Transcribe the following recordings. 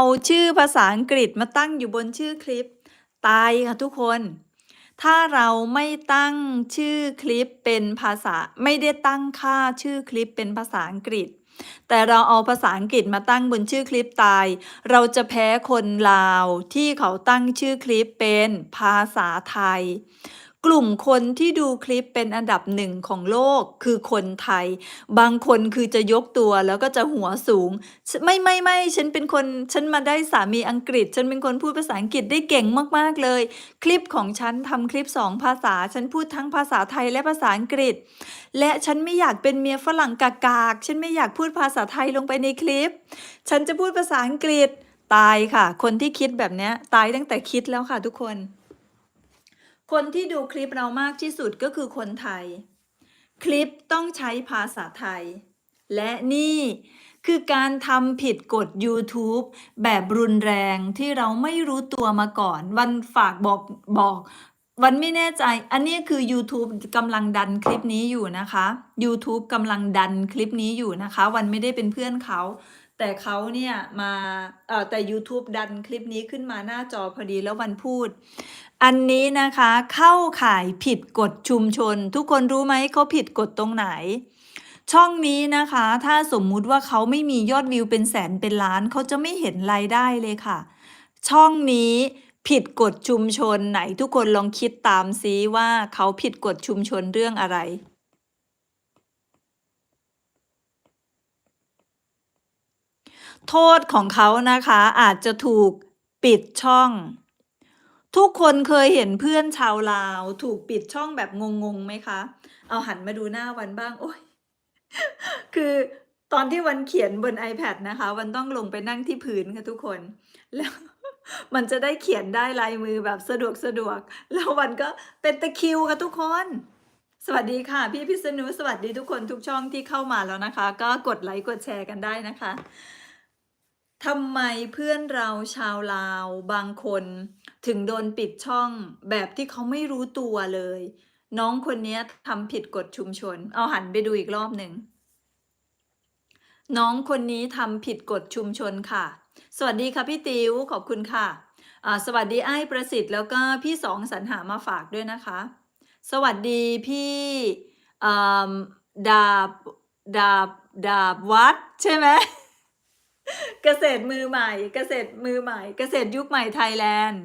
เอาชื่อภาษาอังกฤษมาตั้งอยู่บนชื่อคลิป ตายค่ะทุกคน ถ้าเราไม่ตั้งชื่อคลิปเป็นภาษาไม่ได้ตั้งค่าชื่อคลิปเป็นภาษาอังกฤษ แต่เราเอาภาษาอังกฤษมาตั้งบนชื่อคลิปตาย เราจะแพ้คนลาวที่เขาตั้งชื่อคลิปเป็นภาษาไทย กลุ่มคนที่ดูคลิปเป็นอันดับหนึ่งของโลกคือคนไทย บางคนคือจะยกตัวแล้วก็จะหัวสูง ไม่ไม่ไม่ฉันเป็นคน ฉันมาได้สามีอังกฤษ ฉันเป็นคนพูดภาษาอังกฤษได้เก่งมากๆเลย คลิปของฉันทำคลิปสองภาษา ฉันพูดทั้งภาษาไทยและภาษาอังกฤษ และฉันไม่อยากเป็นเมียฝรั่งกากากๆฉันไม่อยากพูดภาษาไทยลงไปในคลิป ฉันจะพูดภาษาอังกฤษตายค่ะ คนที่คิดแบบนี้ตายตั้งแต่คิดแล้วค่ะทุกคน คนที่ดูคลิปเรามากที่สุดก็คือคนไทย คลิปต้องใช้ภาษาไทย และนี่คือการทำผิดกฎ YouTube แบบรุนแรงที่เราไม่รู้ตัวมาก่อน วันฝากบอกบอก วันไม่แน่ใจ อันนี้คือ YouTube กำลังดันคลิปนี้อยู่นะคะ YouTube กำลังดันคลิปนี้อยู่นะคะ วันไม่ได้เป็นเพื่อนเขา แต่เขาเนี่ยมาเอ่อแต่ YouTube ดันคลิปนี้ขึ้นมาหน้าจอพอดีแล้ววันพูด อันนี้นะคะเข้าข่ายผิดกฎชุมชน ทุกคนรู้ไหมเขาผิดกฎตรงไหน ช่องนี้นะคะ ถ้าสมมุติว่าเขาไม่มียอดวิวเป็นแสนเป็นล้านเขาจะไม่เห็นรายได้เลยค่ะ ช่องนี้ผิดกฎชุมชนไหนทุกคนลองคิดตามซิว่าเขาผิดกฎชุมชนเรื่องอะไร โทษของเขานะคะอาจจะถูกปิดช่อง ทุกคนเคยเห็นเพื่อนชาวลาว ถูกปิดช่องแบบงงๆไหมคะ เอาหันมาดูหน้าวันบ้าง โอ้ยคือตอนที่วันเขียนบน iPad นะคะ วันต้องลงไปนั่งที่พื้นค่ะทุกคน แล้วมันจะได้เขียนได้ลายมือแบบสะดวกสะดวก แล้ววันก็เป็นตะคิวค่ะทุกคน สวัสดีค่ะ พี่พิษณุสวัสดีทุกคนทุกช่องที่เข้ามาแล้วนะคะ ก็กดไลค์กดแชร์กันได้นะคะ ทำไมเพื่อนเราชาวลาวบางคน ถึงโดนปิดช่องแบบที่เขาไม่รู้ตัวเลย น้องคนนี้ทำผิดกฎชุมชน เอาหันไปดูอีกรอบหนึ่งน้องคนนี้ทำผิดกฎชุมชนค่ะ สวัสดีค่ะพี่ติวขอบคุณค่ะ สวัสดีไอ้ประสิทธิ์แล้วก็พี่สองสรรหามาฝากด้วยนะคะ สวัสดีพี่ดาบดาบดาบวัดใช่ไหม กษตรมือใหม่ เกษตรมือใหม่ เกษตรยุคใหม่ไทยแลนด์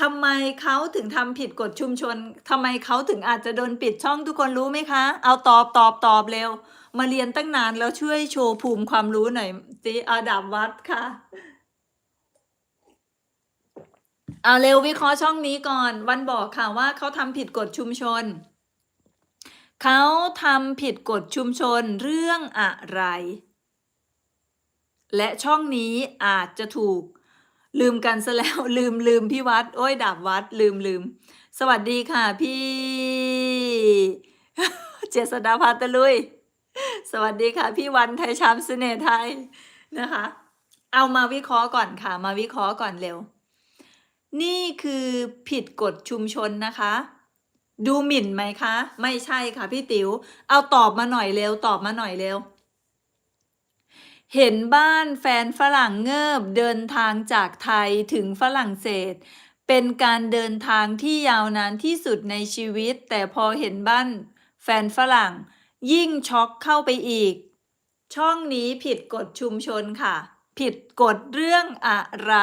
ทำไมเขาถึงทำผิดกฎชุมชนทำไมเขาถึงอาจจะโดนปิดช่องทุกคนรู้ไหมคะ เอาตอบตอบตอบเร็ว มาเรียนตั้งนานแล้วช่วยโชว์ภูมิความรู้หน่อยสิอาดาบวัดค่ะ เอาเร็ววิเคราะห์ช่องนี้ก่อน วันบอกค่ะว่าเขาทำผิดกฎชุมชน เขาทำผิดกฎชุมชนเรื่องอะไร และช่องนี้อาจจะถูกลืมกันซะแล้วลืมลืมพี่วัด โอ้ยดาบวัด ลืมลืมสวัสดีค่ะพี่ เจษดาพาตะลุย สวัสดีค่ะ พี่วันไทยชามเสน่ห์ไทยนะคะ เอามาวิเคราะห์ก่อนค่ะ มาวิเคราะห์ก่อนเร็ว นี่คือผิดกฎชุมชนนะคะ ดูหมิ่นไหมคะ ไม่ใช่ค่ะพี่ติ๋วเอาตอบมาหน่อยเร็ว ตอบมาหน่อยเร็ว เห็นบ้านแฟนฝรั่งเงิบเดินทางจากไทยถึงฝรั่งเศส เป็นการเดินทางที่ยาวนานที่สุดในชีวิต แต่พอเห็นบ้านแฟนฝรั่ง ยิ่งช็อกเข้าไปอีก ช่องนี้ผิดกฎชุมชนค่ะ ผิดกฎเรื่องอะไร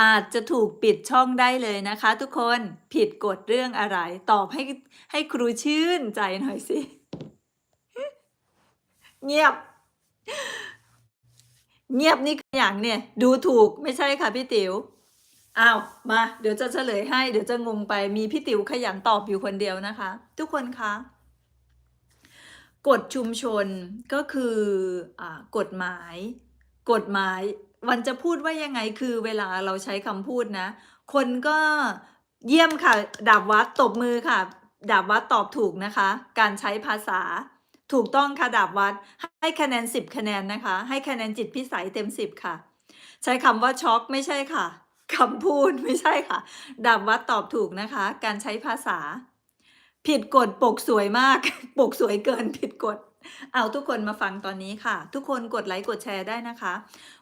อาจจะถูกปิดช่องได้เลยนะคะ ทุกคนผิดกฎเรื่องอะไร ตอบให้ให้ครูชื่นใจหน่อยสิ เงียบ เงียบนี่คืออย่างเนี่ย ดูถูกไม่ใช่ค่ะพี่ติ๋วอ้าวมา เดี๋ยวจะเฉลยให้เดี๋ยวจะงงไปมีพี่ติ๋วขยันตอบอยู่คนเดียวนะคะ ทุกคนคะกฎชุมชนก็คืออกฎหมาย กฎหมายวันจะพูดว่ายังไงคือเวลาเราใช้คำพูดนะ คนก็เยี่ยมค่ะดาบวัดตบมือค่ะดาบวัดตอบถูกนะคะ การใช้ภาษา ถูกต้องค่ะดาบวัดให้คะแนน 10 คะแนนนะคะ ให้คะแนนจิตพิสัยเต็ม 10 ค่ะ ใช้คำว่าช็อกไม่ใช่ค่ะคำพูดไม่ใช่ค่ะ ดาบวัดตอบถูกนะคะ การใช้ภาษา ผิดกฎปกสวยมาก ปกสวยเกินผิดกฎเอาทุกคนมาฟังตอนนี้ค่ะ ทุกคนกดไลค์กดแชร์ได้นะคะ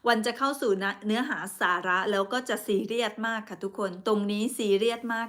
วันจะเข้าสู่เนื้อหาสาระแล้วก็จะซีเรียสมากค่ะทุกคนตรงนี้ซีเรียสมากเลย